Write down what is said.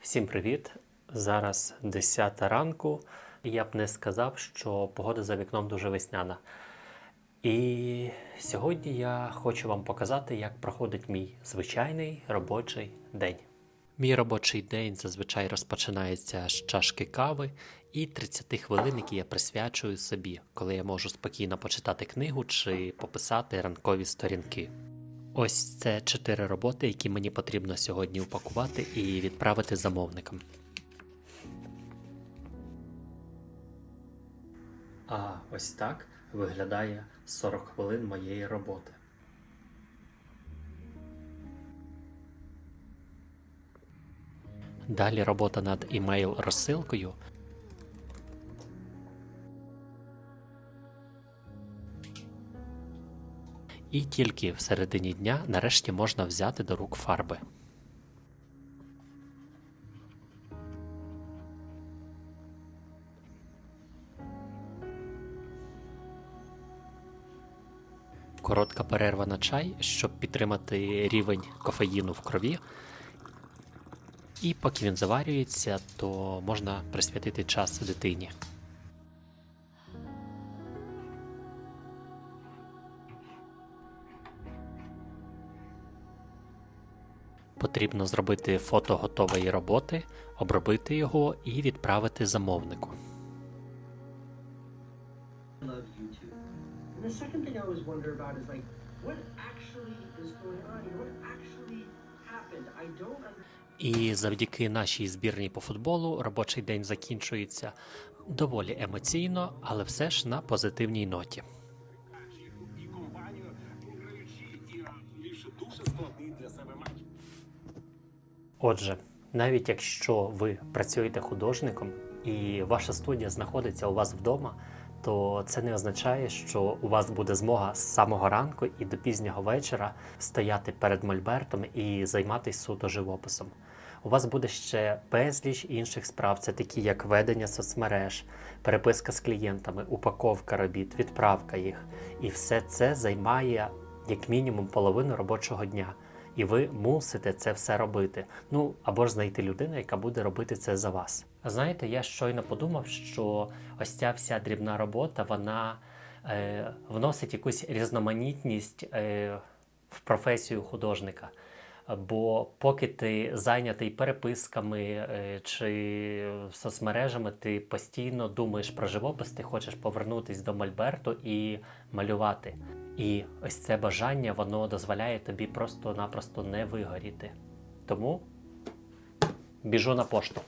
Всім привіт! Зараз 10 ранку, я б не сказав, що погода за вікном дуже весняна. І сьогодні я хочу вам показати, як проходить мій звичайний робочий день. Мій робочий день зазвичай розпочинається з чашки кави і 30 хвилин, які я присвячую собі, коли я можу спокійно почитати книгу чи пописати ранкові сторінки. Ось це чотири роботи, які мені потрібно сьогодні упакувати і відправити замовникам. А ось так виглядає 40 хвилин моєї роботи. Далі робота над імейл розсилкою. І тільки в середині дня нарешті можна взяти до рук фарби. Коротка перерва на чай, щоб підтримати рівень кофеїну в крові. І поки він заварюється, то можна присвятити час дитині. Потрібно зробити фото готової роботи, обробити його і відправити замовнику. І завдяки нашій збірній по футболу робочий день закінчується доволі емоційно, але все ж на позитивній ноті. і компанію, виграючи і більше дуже складний для себе матч. Отже, навіть якщо ви працюєте художником і ваша студія знаходиться у вас вдома, то це не означає, що у вас буде змога з самого ранку і до пізнього вечора стояти перед мольбертом і займатися суто живописом. У вас буде ще безліч інших справ, це такі як ведення соцмереж, переписка з клієнтами, упаковка робіт, відправка їх. І все це займає як мінімум половину робочого дня. І ви мусите це все робити. Ну або ж знайти людину, яка буде робити це за вас. Знаєте, я щойно подумав, що ось ця вся дрібна робота вона е, вносить якусь різноманітність е, в професію художника. Бо поки ти зайнятий переписками е, чи соцмережами, ти постійно думаєш про живопис, ти хочеш повернутися до Мольберту і малювати. І ось це бажання воно дозволяє тобі просто-напросто не вигоріти. Тому біжу на пошту.